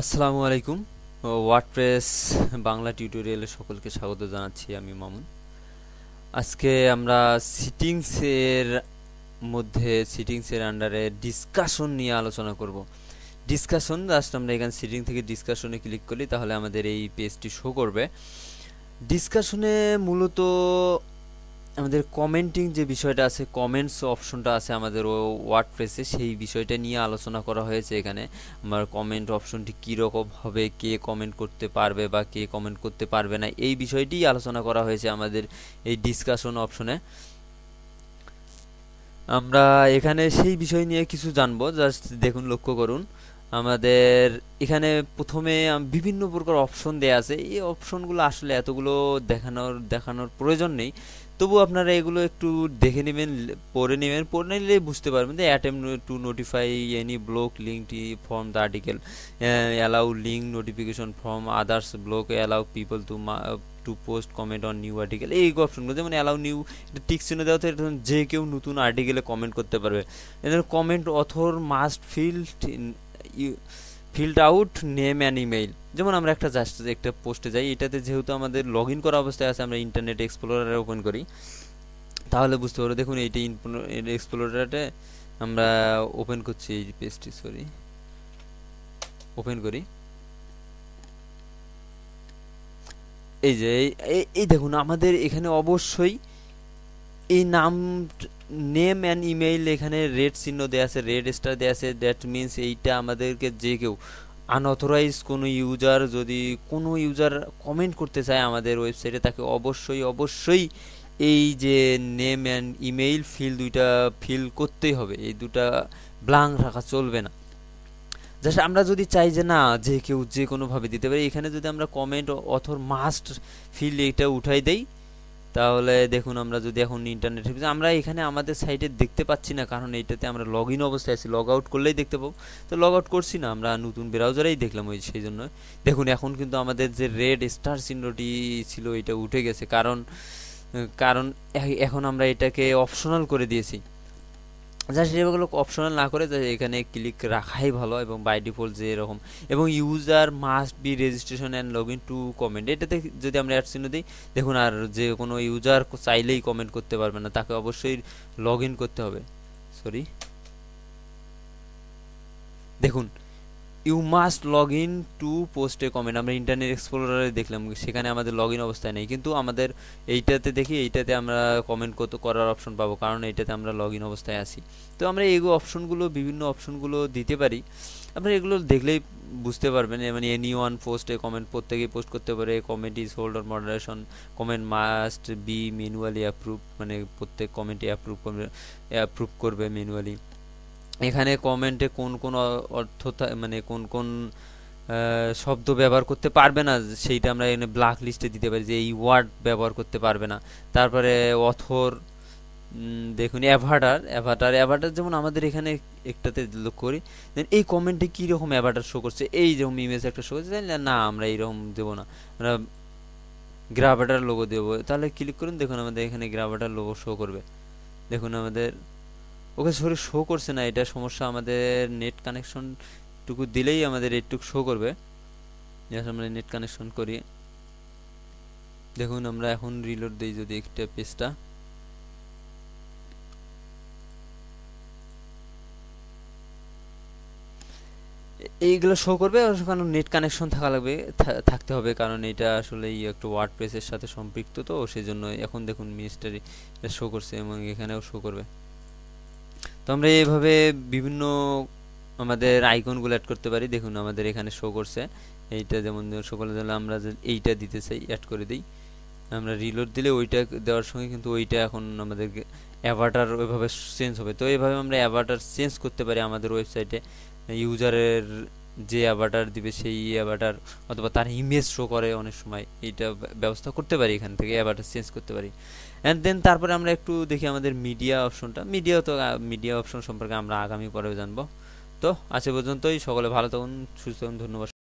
আসসালামু আলাইকুম। ওয়ার্ডপ্রেস বাংলা টিউটোরিয়ালে সকলকে স্বাগত জানাচ্ছি আমি মামুন। আজকে আমরা সিটিংসের মধ্যে সিটিংসের আন্ডারে ডিসকাশন নিয়ে আলোচনা করব। ডিসকাশন জাস্ট আমরা এখানে সিটিং থেকে ডিসকাশনে ক্লিক করি তাহলে আমাদের এই পেজটি শো করবে। ডিসকাশনে মূলত আমাদের কমেন্টিং যে বিষয়টা আছে কমেন্টস অপশনটা আছে আমাদের ওয়ার্ডপ্রেসে সেই বিষয়টা নিয়ে আলোচনা করা হয়েছে এখানে। আমার কমেন্ট অপশনটি কীরকম হবে, কে কমেন্ট করতে পারবে বা কে কমেন্ট করতে পারবে না, এই বিষয়টি আলোচনা করা হয়েছে আমাদের এই ডিসকাশন অপশনে আমরা এখানে সেই বিষয় নিয়ে কিছু জানব জাস্ট দেখুন, লক্ষ্য করুন। আমাদের এখানে প্রথমে বিভিন্ন প্রকার অপশন দেয়া আছে। এই অপশনগুলো আসলে এতগুলো দেখানোর দেখানোর প্রয়োজন নেই। তবু আপনারা এগুলো একটু দেখে নেবেন পড়ে নেবেন। পড়ে নিলে বুঝতে পারবেন যে attempt to notify any block link from the article allow link notification from others block allow people to to post comment on new article এই অপশনগুলো যেমন অ্যালাউ নিউ এটা টিক চিহ্ন দেওয়া থাকে যে কেউ নতুন আর্টিকেলে কমেন্ট করতে পারবে। এদের comment author must fill field out name and email যেমন আমরা একটা জাস্ট একটা পোস্টে যাই, এটাতে যেহেতু আমাদের লগ ইন করা অবস্থায় আছে, আমরা ইন্টারনেট এক্সপ্লোরারে ওপেন করি, তাহলে বুঝতে পারব দেখুন এইটি এক্সপ্লোরারে আমরা ওপেন করছি, এই পেজটি সরি ওপেন করি। এই যে এই দেখুন, আমাদের এখানে অবশ্যই এই নাম নেম অ্যান্ড ইমেইল এখানে রেড চিহ্ন দেওয়া আছে রেড স্টার দেওয়া আছে দ্যাট মিনস এইটা আমাদেরকে যে কেউ আনঅথরাইজ কোনো ইউজার যদি কোনো ইউজার কমেন্ট করতে চায় আমাদের ওয়েবসাইটে তাকে অবশ্যই অবশ্যই এই যে নেম অ্যান্ড ইমেইল ফিল দুইটা ফিল করতেই হবে। এই দুটা ব্লাঙ্ক রাখা চলবে না। জাস্ট আমরা যদি চাই যে না, যে কেউ যে কোনোভাবে দিতে পারে, এখানে যদি আমরা কমেন্ট অথর মাস্ট ফিল এটা উঠাই দেই তাহলে দেখুন আমরা যদি এখন ইন্টারনেট আমরা এখানে আমাদের সাইটে দেখতে পাচ্ছি না, কারণ এইটাতে আমরা লগ ইন অবস্থায় আছি। লগ আউট করলেই দেখতে পাবো। তো লগ আউট করছি না, আমরা নতুন ব্রাউজারেই দেখলাম ওই সেই জন্য দেখুন, এখন কিন্তু আমাদের যে রেড স্টার চিহ্নটি ছিল, এটা উঠে গেছে। কারণ কারণ এখন আমরা এটাকে অপশনাল করে দিয়েছি। জাস্ট এগুলো অপশনাল না করে এখানে ক্লিক রাখাই ভালো এবং বাই ডিফল্ট যে এরকম। এবং user must be registration and log in to comment এটাতে যদি আমরা অ্যাড চিহ্ন দিই, দেখুন আর যে কোনো ইউজার চাইলেই কমেন্ট করতে পারবে না, তাকে অবশ্যই লগ ইন করতে হবে। সরি দেখুন you must log in to পোস্টে কমেন্ট আমরা ইন্টারনেট এক্সপ্লোরারে দেখলাম, সেখানে আমাদের লগ ইন অবস্থায় নেই। কিন্তু আমাদের এইটাতে দেখি, এইটাতে আমরা কমেন্ট করতে করার অপশন পাবো, কারণ এইটাতে আমরা লগ ইন অবস্থায় আছি। তো আমরা এগুলো অপশনগুলো বিভিন্ন অপশনগুলো দিতে পারি। আপনারা এগুলো দেখলেই বুঝতে পারবেন মানে এনি ওয়ান পোস্টে কমেন্ট প্রত্যেকেই পোস্ট করতে পারে। Comment is hold or moderation comment must be manually approve মানে প্রত্যেক কমেন্টে অ্যাপ্রুভ করবে অ্যাপ্রুভ করবে ম্যানুয়ালি এখানে কমেন্টে কোন কোন অর্থ মানে কোন কোন শব্দ ব্যবহার করতে পারবে না, সেইটা আমরা এখানে ব্ল্যাক লিস্টে দিতে পারি যে এই ওয়ার্ড ব্যবহার করতে পারবে না। তারপরে অথর দেখুন অ্যাভাটার অ্যাভাটার অ্যাভাটার যেমন আমাদের এখানে একটাতে লক্ষ্য করি দেন এই কমেন্টে কীরকম অ্যাভাটার শো করছে, এই যেরকম ইমেজ একটা শো করছে না, আমরা এইরকম দেবো না। আমরা গ্রাভাটার লোগো দেবো, তাহলে ক্লিক করুন, দেখুন আমাদের এখানে গ্রাভাটার লোগো শো করবে। দেখুন আমাদের ওকে সরি শো করছে না, এটা সমস্যা আমাদের নেট কানেকশন টুকু দিলেই আমাদের এইটুকু শো করবে। আমরা নেট কানেকশন করি। দেখুন, আমরা এখন রিলোড দিই যদি একটা পেজটা এইগুলো শো করবে কারণ নেট কানেকশন থাকা লাগবে থাকতে হবে, কারণ এটা আসলে একটু ওয়ার্ড প্রেসের সাথে সম্পৃক্ত তো, সেই জন্য এখন দেখুন মিনিস্টারি শো করছে এবং এখানেও শো করবে। তো আমরা এইভাবে বিভিন্ন আমাদের আইকনগুলো অ্যাড করতে পারি। দেখুন, আমাদের এখানে শো করছে। এইটা যেমন শো করলে আমরা এইটা দিতে চাই অ্যাড করে দিই। আমরা রিলোড দিলে ওইটা দেওয়ার সঙ্গে কিন্তু ওইটা এখন আমাদের অ্যাভাটার ওইভাবে চেঞ্জ হবে। তো এইভাবে আমরা অ্যাভাটার চেঞ্জ করতে পারি আমাদের ওয়েবসাইটে ইউজারের যে অ্যাভাটার দিবে সেই অ্যাভাটার অথবা তার ইমেজ শো করে অনেক সময়, এইটা ব্যবস্থা করতে পারি এখান থেকে অ্যাভাটার চেঞ্জ করতে পারি। অ্যান্ড দেন তারপরে আমরা একটু দেখি আমাদের মিডিয়া অপশনটা মিডিয়া তো মিডিয়া অপশন সম্পর্কে আমরা আগামী পরেও জানব। তো আজ পর্যন্তই, সকলে ভালো থাকুন, সুস্থ থাকুন, ধন্যবাদ।